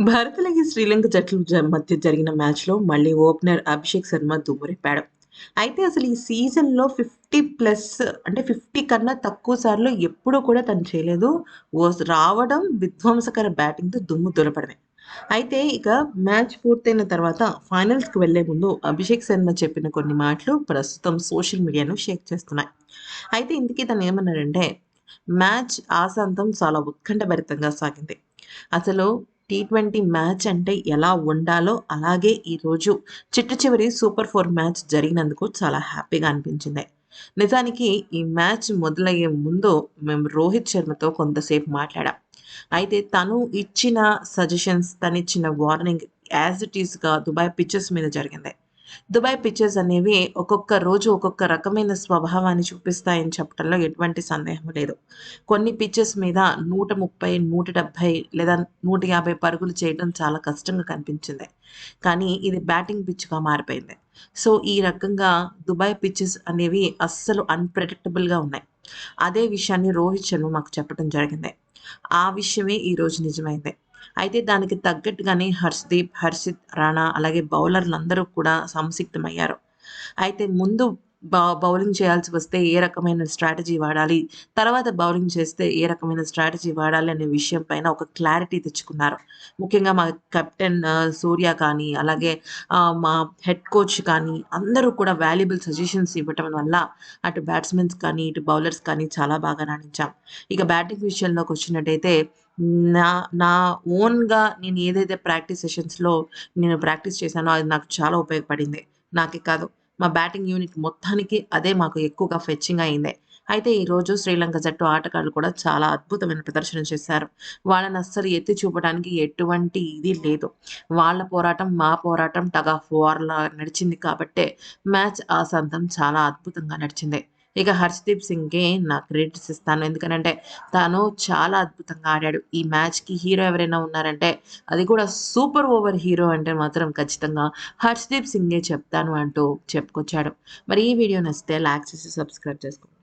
భారత్‌లాగే శ్రీలంక జట్ల మధ్య జరిగిన మ్యాచ్‌లో మళ్ళీ ఓపెనర్ అభిషేక్ శర్మ దుమ్మురేపాడు. అయితే అసలు ఈ సీజన్‌లో 50 ప్లస్ అంటే 50 కన్నా తక్కువ సార్లు ఎప్పుడూ కూడా తను చేయలేదు. ఓ రావడం విధ్వంసకర బ్యాటింగ్‌తో దుమ్ము దులపడమే. అయితే ఇక మ్యాచ్ పూర్తయిన తర్వాత ఫైనల్స్‌కి వెళ్ళే ముందు అభిషేక్ శర్మ చెప్పిన కొన్ని మాటలు ప్రస్తుతం సోషల్ మీడియాను షేక్ చేస్తున్నాయి. అయితే ఇంతకీ తనేమన్నాడంటే, మ్యాచ్ ఆసాంతం చాలా ఉత్కంఠభరితంగా సాగింది. అసలు టీ20 మ్యాచ్ అంటే ఎలా ఉండాలో అలాగే ఈరోజు చిట్ట చివరి సూపర్ ఫోర్ మ్యాచ్ జరిగినందుకు చాలా హ్యాపీగా అనిపించింది. నిజానికి ఈ మ్యాచ్ మొదలయ్యే ముందు మేము రోహిత్ శర్మతో కొంతసేపు మాట్లాడాం. అయితే తను ఇచ్చిన సజెషన్స్, తనిచ్చిన వార్నింగ్ యాజ్ ఇట్ ఈస్‌గా దుబాయ్ పిక్చర్స్ మీద జరిగింది. దుబాయ్ పిక్చర్స్ అనేవి ఒక్కొక్క రోజు ఒక్కొక్క రకమైన స్వభావాన్ని చూపిస్తాయని చెప్పడంలో ఎటువంటి సందేహం లేదు. కొన్ని పిక్చర్స్ మీద 130, 170 లేదా 150 పరుగులు చేయడం చాలా కష్టంగా కనిపించింది. కానీ ఇది బ్యాటింగ్ పిచ్‌గా మారిపోయింది. సో, ఈ రకంగా దుబాయ్ పిచ్చెస్ అనేవి అస్సలు అన్‌ప్రెడిక్టబుల్‌గా ఉన్నాయి. అదే విషయాన్ని రోహిత్ శర్మ మాకు చెప్పడం జరిగింది. ఆ విషయమే ఈరోజు నిజమైంది. అయితే దానికి తగ్గట్టుగానే హర్షదీప్, హర్షిత్ రాణా అలాగే బౌలర్లందరూ కూడా సంసిగ్ధమయ్యారు అయితే ముందు బౌ బౌలింగ్ చేయాల్సి వస్తే ఏ రకమైన స్ట్రాటజీ వాడాలి, తర్వాత బౌలింగ్ చేస్తే ఏ రకమైన స్ట్రాటజీ వాడాలి అనే విషయం పైన ఒక క్లారిటీ తెచ్చుకున్నారు. ముఖ్యంగా మా కెప్టెన్ సూర్య కానీ, అలాగే మా హెడ్ కోచ్ కానీ అందరూ కూడా వాల్యుబుల్ సజెషన్స్ ఇవ్వటం వల్ల అటు బ్యాట్స్‌మెన్స్ కానీ, ఇటు బౌలర్స్ కానీ చాలా బాగా రాణించాం. ఇక బ్యాటింగ్ విషయంలోకి వచ్చినట్టయితే నా నా ఓన్‌గా నేను ఏదైతే ప్రాక్టీస్ సెషన్స్‌లో నేను ప్రాక్టీస్ చేశానో అది నాకు చాలా ఉపయోగపడింది. నాకే కాదు మా బ్యాటింగ్ యూనిట్ మొత్తానికి అదే మాకు ఎక్కువగా ఫెచ్చింగ్ అయింది. అయితే ఈరోజు శ్రీలంక జట్టు ఆటగాళ్ళు కూడా చాలా అద్భుతమైన ప్రదర్శన చేశారు. వాళ్ళని అస్సలు ఎత్తి చూపడానికి ఎటువంటి ఇది లేదు. వాళ్ళ పోరాటం, మా పోరాటం టగ్ ఆఫ్ వార్‌లా నడిచింది కాబట్టే మ్యాచ్ ఆసాంతం చాలా అద్భుతంగా నడిచింది. ఇక హర్షదీప్ సింగ్కే నా క్రెడిట్స్ ఇస్తాను. ఎందుకనంటే తను చాలా అద్భుతంగా ఆడాడు. ఈ మ్యాచ్‌కి హీరో ఎవరైనా ఉన్నారంటే అది కూడా సూపర్ ఓవర్ హీరో అంటే మాత్రం ఖచ్చితంగా హర్షదీప్ సింగే చెప్తాను అంటూ చెప్పుకొచ్చాడు. మరి ఈ వీడియో నచ్చితే లైక్ చేసి సబ్స్క్రైబ్ చేసుకోండి.